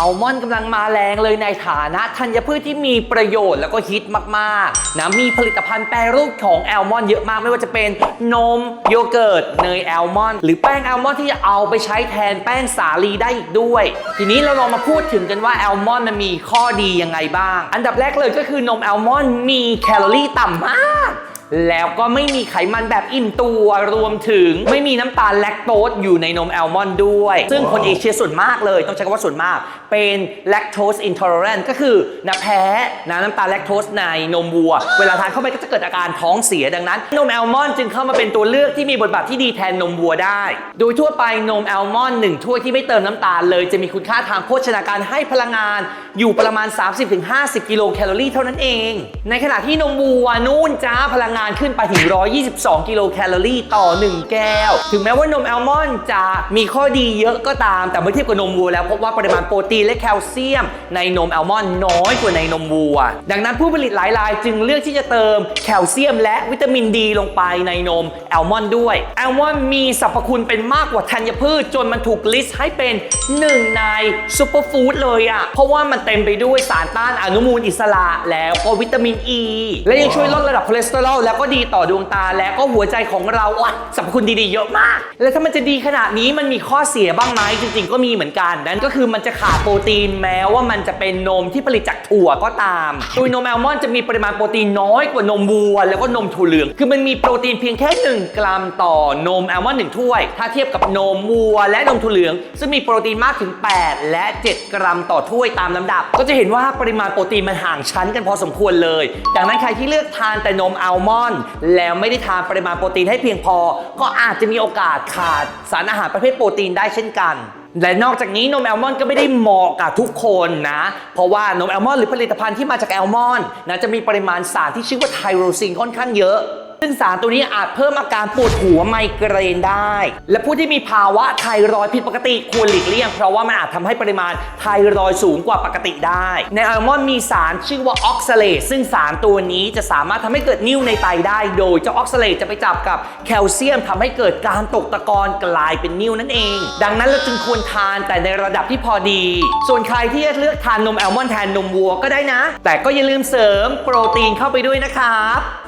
อัลมอนด์กำลังมาแรงเลยในฐานะธัญพืชที่มีประโยชน์แล้วก็ฮิตมากๆนะมีผลิตภัณฑ์แปรรูปของแอลมอนด์เยอะมากไม่ว่าจะเป็นนมโยเกิร์ตเนยแอลมอนด์หรือแป้งแอลมอนด์ที่จะเอาไปใช้แทนแป้งสาลีได้อีกด้วย ทีนี้เราลองมาพูดถึงกันว่าแอลมอนด์มันมีข้อดียังไงบ้าง อันดับแรกเลยก็คือนมแอลมอนด์มีแคลอรี่ต่ำมาก แล้วก็ไม่มีไขมันแบบอิ่มตัวรวมถึงไม่มีน้ำตาลแลคโตสอยู่ในนมแอลมอนด์ด้วย ซึ่งคนเอเชียส่วนมากเลย ต้องใช้คำว่าส่วนมาก เป็นแลคโตสอินทอร์เรนก็คือนะแพ้นะน้ำตาลแลคโตสในนมวัว เวลาทานเข้าไปก็จะเกิดอาการท้องเสียดังนั้น นมแอลมอนด์จึงเข้ามาเป็นตัวเลือกที่มีบทบาทที่ดีแทนนมวัวได้ โดยทั่วไปนมแอลมอนด์หนึ่งถ้วยที่ไม่เติมน้ำตาลเลย จะมีคุณค่าทางโภชนาการให้พลังงาน อยู่ประมาณ 30-50 กิโลแคลอรี่เท่านั้นเอง ในขณะที่นมวัวนู่นจ้าพลังงานขึ้นไปถึง 122 กิโลแคลอรี่ต่อ 1 แก้ว ถึงแม้ว่านมแอลมอนด์จะมีข้อดีเยอะก็ตาม แต่เมื่อเทียบกับนมวัวแล้วพบว่าปริมาณโปรตีนและแคลเซียม ในนมแอลมอนด์น้อยกว่าในนมวัว ดังนั้นผู้ผลิตหลายรายจึงเลือกที่จะเติมแคลเซียม และวิตามินดีลงไปในนมแอลมอนด์ด้วยแอลมอนด์มีสรรพคุณเป็นมากกว่าธัญพืช จนมันถูกลิสต์ให้เป็นหนึ่งในซูเปอร์ฟู้ดเลยอะเพราะว่ามันเต็มไปด้วยสารต้านอนุมูลอิสระแล้วก็วิตามินอ e, ีและยังช่วยลดระดับคอเลสเตอรอลแล้วก็ดีต่อดวงตาและก็หัวใจของเราอะสรรพคุณดีๆเยอะมาก แล้วถ้ามันจะดีขนาดนี้มันมีข้อเสียบ้างไหมจริง ๆ ก็มีเหมือนกันนั่นก็คือมันจะขาดโปรตีนแม้ว่ามันจะเป็นนมที่ผลิตจากถั่วก็ตามโดยนมแอลมอนด์จะมีปริมาณโปรตีนน้อยกว่านมวัว แล้วก็นมถั่วเหลือง คือมันมีโปรตีนเพียงแค่ 1 กรัมต่อนมแอลมอนด์หนึ่งถ้วย ถ้าเทียบกับนมวัว และนมถั่วเหลือง ซึ่งมีโปรตีนมากถึง 8 และ 7 กรัมต่อถ้วยตามลำดับ ก็จะเห็นว่าปริมาณโปรตีนมันห่างชั้นกันพอสมควรเลย ดังนั้นใครที่เลือกทานแต่นมอัลมอนด์แล้วไม่ได้ทานปริมาณโปรตีนให้เพียงพอ ก็อาจจะมีโอกาสขาดสารอาหารประเภทโปรตีนได้เช่นกันและนอกจากนี้นมแอลมอนด์ก็ไม่ได้เหมาะกับทุกคนนะ เพราะว่านมแอลมอนด์หรือผลิตภัณฑ์ที่มาจากแอลมอนด์นะจะมีปริมาณสารที่ชื่อว่าไทโรซินค่อนข้างเยอะ ซึ่งสารตัวนี้อาจเพิ่มอาการปวดหัวไมเกรนได้ และผู้ที่มีภาวะไทรอยด์ผิดปกติควรหลีกเลี่ยง เพราะว่ามันอาจทำให้ปริมาณไทรอยด์สูงกว่าปกติได้ ในอัลมอนด์มีสารชื่อว่าออกซาเลตซึ่งสารตัวนี้จะสามารถทำให้เกิดนิ่วในไตได้ โดยเจ้าออกซาเลตจะไปจับกับแคลเซียมทำให้เกิดการตกตะกอนกลายเป็นนิ่วนั่นเอง ดังนั้นเราจึงควรทานแต่ในระดับที่พอดี ส่วนใครที่จะเลือกทานนมแอลมอนด์แทนนมวัวก็ได้นะ แต่ก็อย่าลืมเสริมโปรตีนเข้าไปด้วยนะครับ